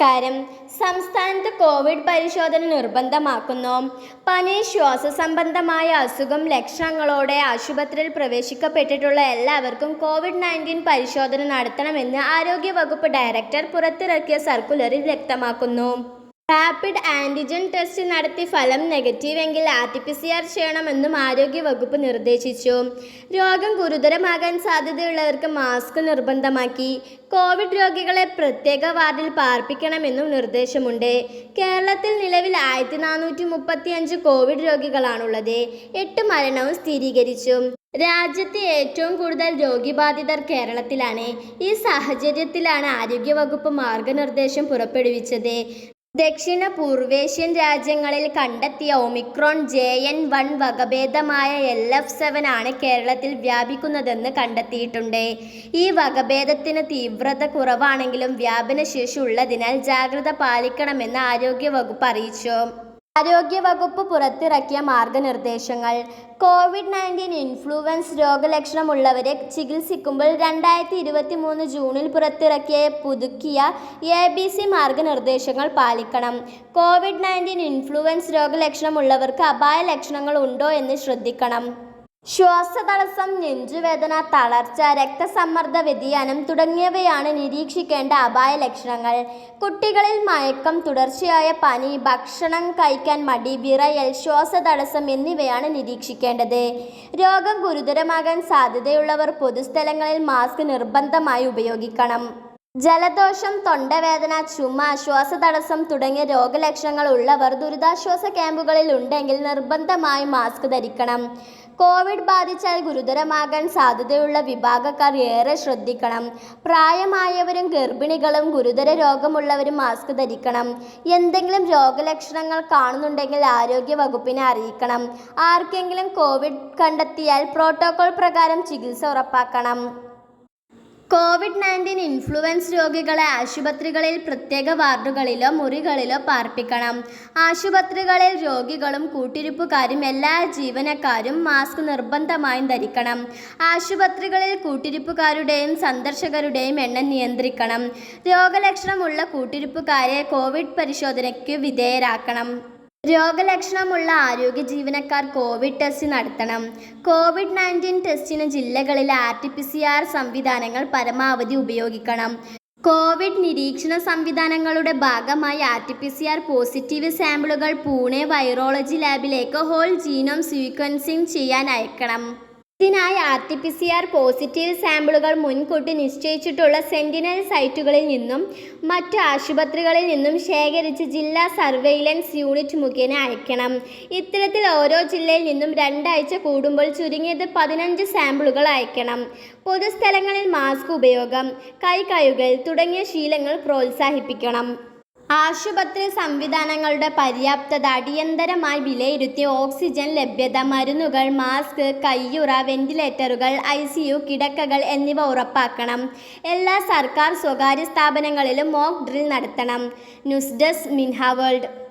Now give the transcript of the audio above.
നമസ്കാരം. സംസ്ഥാനത്ത് കോവിഡ് പരിശോധന നിർബന്ധമാക്കുന്നു. പനി ശ്വാസ സംബന്ധമായ അസുഖം ലക്ഷണങ്ങളോടെ ആശുപത്രിയിൽ പ്രവേശിക്കപ്പെട്ടിട്ടുള്ള എല്ലാവർക്കും കോവിഡ് നയന്റീൻ പരിശോധന നടത്തണമെന്ന് ആരോഗ്യവകുപ്പ് ഡയറക്ടർ പുറത്തിറക്കിയ സർക്കുലറിൽ വ്യക്തമാക്കുന്നു. റാപ്പിഡ് ആന്റിജൻ ടെസ്റ്റ് നടത്തി ഫലം നെഗറ്റീവ് എങ്കിൽ R T P C R ചെയ്യണമെന്നും ആരോഗ്യവകുപ്പ് നിർദ്ദേശിച്ചു. രോഗം ഗുരുതരമാകാൻ സാധ്യതയുള്ളവർക്ക് മാസ്ക് നിർബന്ധമാക്കി. കോവിഡ് രോഗികളെ പ്രത്യേക വാർഡിൽ പാർപ്പിക്കണമെന്നും നിർദ്ദേശമുണ്ട്. കേരളത്തിൽ നിലവിൽ ആയിരത്തി നാനൂറ്റി മുപ്പത്തി അഞ്ച് കോവിഡ് രോഗികളാണുള്ളത്. എട്ട് മരണവും സ്ഥിരീകരിച്ചു. രാജ്യത്തെ ഏറ്റവും കൂടുതൽ രോഗിബാധിതർ കേരളത്തിലാണ്. ഈ സാഹചര്യത്തിലാണ് ആരോഗ്യവകുപ്പ് മാർഗനിർദ്ദേശം പുറപ്പെടുവിച്ചത്. ദക്ഷിണ പൂർവേഷ്യൻ രാജ്യങ്ങളിൽ കണ്ടെത്തിയ ഒമിക്രോൺ ജെ എൻ വൺ വകഭേദമായ എൽ എഫ് സെവൻ ആണ് കേരളത്തിൽ വ്യാപിക്കുന്നതെന്ന് കണ്ടെത്തിയിട്ടുണ്ട്. ഈ വകഭേദത്തിന് തീവ്രത കുറവാണെങ്കിലും വ്യാപനശേഷി ഉള്ളതിനാൽ ജാഗ്രത പാലിക്കണമെന്ന് ആരോഗ്യവകുപ്പ് അറിയിച്ചു. ആരോഗ്യവകുപ്പ് പുറത്തിറക്കിയ മാർഗനിർദ്ദേശങ്ങൾ. കോവിഡ് നയന്റീൻ ഇൻഫ്ലുവൻസ് രോഗലക്ഷണമുള്ളവരെ ചികിത്സിക്കുമ്പോൾ രണ്ടായിരത്തി ഇരുപത്തി മൂന്ന് ജൂണിൽ പുറത്തിറക്കിയ പുതുക്കിയ എ ബി സി മാർഗനിർദ്ദേശങ്ങൾ പാലിക്കണം. കോവിഡ് നയന്റീൻ ഇൻഫ്ലുവൻസ് രോഗലക്ഷണമുള്ളവർക്ക് അപായ ലക്ഷണങ്ങൾ ഉണ്ടോ എന്ന് ശ്രദ്ധിക്കണം. ശ്വാസതടസ്സം നെഞ്ചുവേദന തളർച്ച രക്തസമ്മർദ്ദ വ്യതിയാനം തുടങ്ങിയവയാണ് നിരീക്ഷിക്കേണ്ട അപായ ലക്ഷണങ്ങൾ. കുട്ടികളിൽ മയക്കം തുടർച്ചയായ പനി ഭക്ഷണം കഴിക്കാൻ മടി വിറയൽ ശ്വാസതടസ്സം എന്നിവയാണ് നിരീക്ഷിക്കേണ്ടത്. രോഗം ഗുരുതരമാകാൻ സാധ്യതയുള്ളവർ പൊതുസ്ഥലങ്ങളിൽ മാസ്ക് നിർബന്ധമായി ഉപയോഗിക്കണം. ജലദോഷം തൊണ്ടവേദന ചുമ ശ്വാസതടസ്സം തുടങ്ങിയ രോഗലക്ഷണങ്ങൾ ഉള്ളവർ ദുരിതാശ്വാസ ക്യാമ്പുകളിൽ ഉണ്ടെങ്കിൽ നിർബന്ധമായി മാസ്ക് ധരിക്കണം. കോവിഡ് ബാധിച്ചാൽ ഗുരുതരമാകാൻ സാധ്യതയുള്ള വിഭാഗക്കാർ ഏറെ ശ്രദ്ധിക്കണം. പ്രായമായവരും ഗർഭിണികളും ഗുരുതര രോഗമുള്ളവരും മാസ്ക് ധരിക്കണം. എന്തെങ്കിലും രോഗലക്ഷണങ്ങൾ കാണുന്നുണ്ടെങ്കിൽ ആരോഗ്യ വകുപ്പിനെ അറിയിക്കണം. ആർക്കെങ്കിലും കോവിഡ് കണ്ടെത്തിയാൽ പ്രോട്ടോകോൾ പ്രകാരം ചികിത്സ ഉറപ്പാക്കണം. കോവിഡ് നയന്റീൻ ഇൻഫ്ലുവൻസ് രോഗികളെ ആശുപത്രികളിൽ പ്രത്യേക വാർഡുകളിലോ മുറികളിലോ പാർപ്പിക്കണം. ആശുപത്രികളിൽ രോഗികളും കൂട്ടിരിപ്പുകാരും എല്ലാ ജീവനക്കാരും മാസ്ക് നിർബന്ധമായും ധരിക്കണം. ആശുപത്രികളിൽ കൂട്ടിരിപ്പുകാരുടെയും സന്ദർശകരുടെയും എണ്ണം നിയന്ത്രിക്കണം. രോഗലക്ഷണമുള്ള കൂട്ടിരിപ്പുകാരെ കോവിഡ് പരിശോധനയ്ക്ക് വിധേയരാക്കണം. രോഗലക്ഷണമുള്ള ആരോഗ്യ ജീവനക്കാർ കോവിഡ് ടെസ്റ്റ് നടത്തണം. കോവിഡ് നയന്റീൻ ടെസ്റ്റിന് ജില്ലകളിലെ R T P C R സംവിധാനങ്ങൾ പരമാവധി ഉപയോഗിക്കണം. കോവിഡ് നിരീക്ഷണ സംവിധാനങ്ങളുടെ ഭാഗമായി R T P C R positive സാമ്പിളുകൾ പൂനെ വൈറോളജി ലാബിലേക്ക് ഹോൾ ജീനോം സീക്വൻസിംഗ് ചെയ്യാൻ അയക്കണം. ഇതിനായി R T P C R positive സാമ്പിളുകൾ മുൻകൂട്ടി നിശ്ചയിച്ചിട്ടുള്ള സെന്റിനൽ സൈറ്റുകളിൽ നിന്നും മറ്റ് ആശുപത്രികളിൽ നിന്നും ശേഖരിച്ച് ജില്ലാ സർവെയിലൻസ് യൂണിറ്റ് മുഖേന അയക്കണം. ഇത്തരത്തിൽ ഓരോ ജില്ലയിൽ നിന്നും രണ്ടാഴ്ച കൂടുമ്പോൾ ചുരുങ്ങിയത് പതിനഞ്ച് സാമ്പിളുകൾ അയക്കണം. പൊതുസ്ഥലങ്ങളിൽ മാസ്ക് ഉപയോഗം കൈ കഴുകൽ തുടങ്ങിയ ശീലങ്ങൾ പ്രോത്സാഹിപ്പിക്കണം. ആശുപത്രി സംവിധാനങ്ങളുടെ പര്യാപ്തത അടിയന്തരമായി വിലയിരുത്തി ഓക്സിജൻ ലഭ്യത മരുന്നുകൾ മാസ്ക് കയ്യുറ വെന്റിലേറ്ററുകൾ ഐ സി യു കിടക്കകൾ എന്നിവ ഉറപ്പാക്കണം. എല്ലാ സർക്കാർ സ്വകാര്യ സ്ഥാപനങ്ങളിലും മോക്ക് ഡ്രിൽ നടത്തണം. News desk Minha world.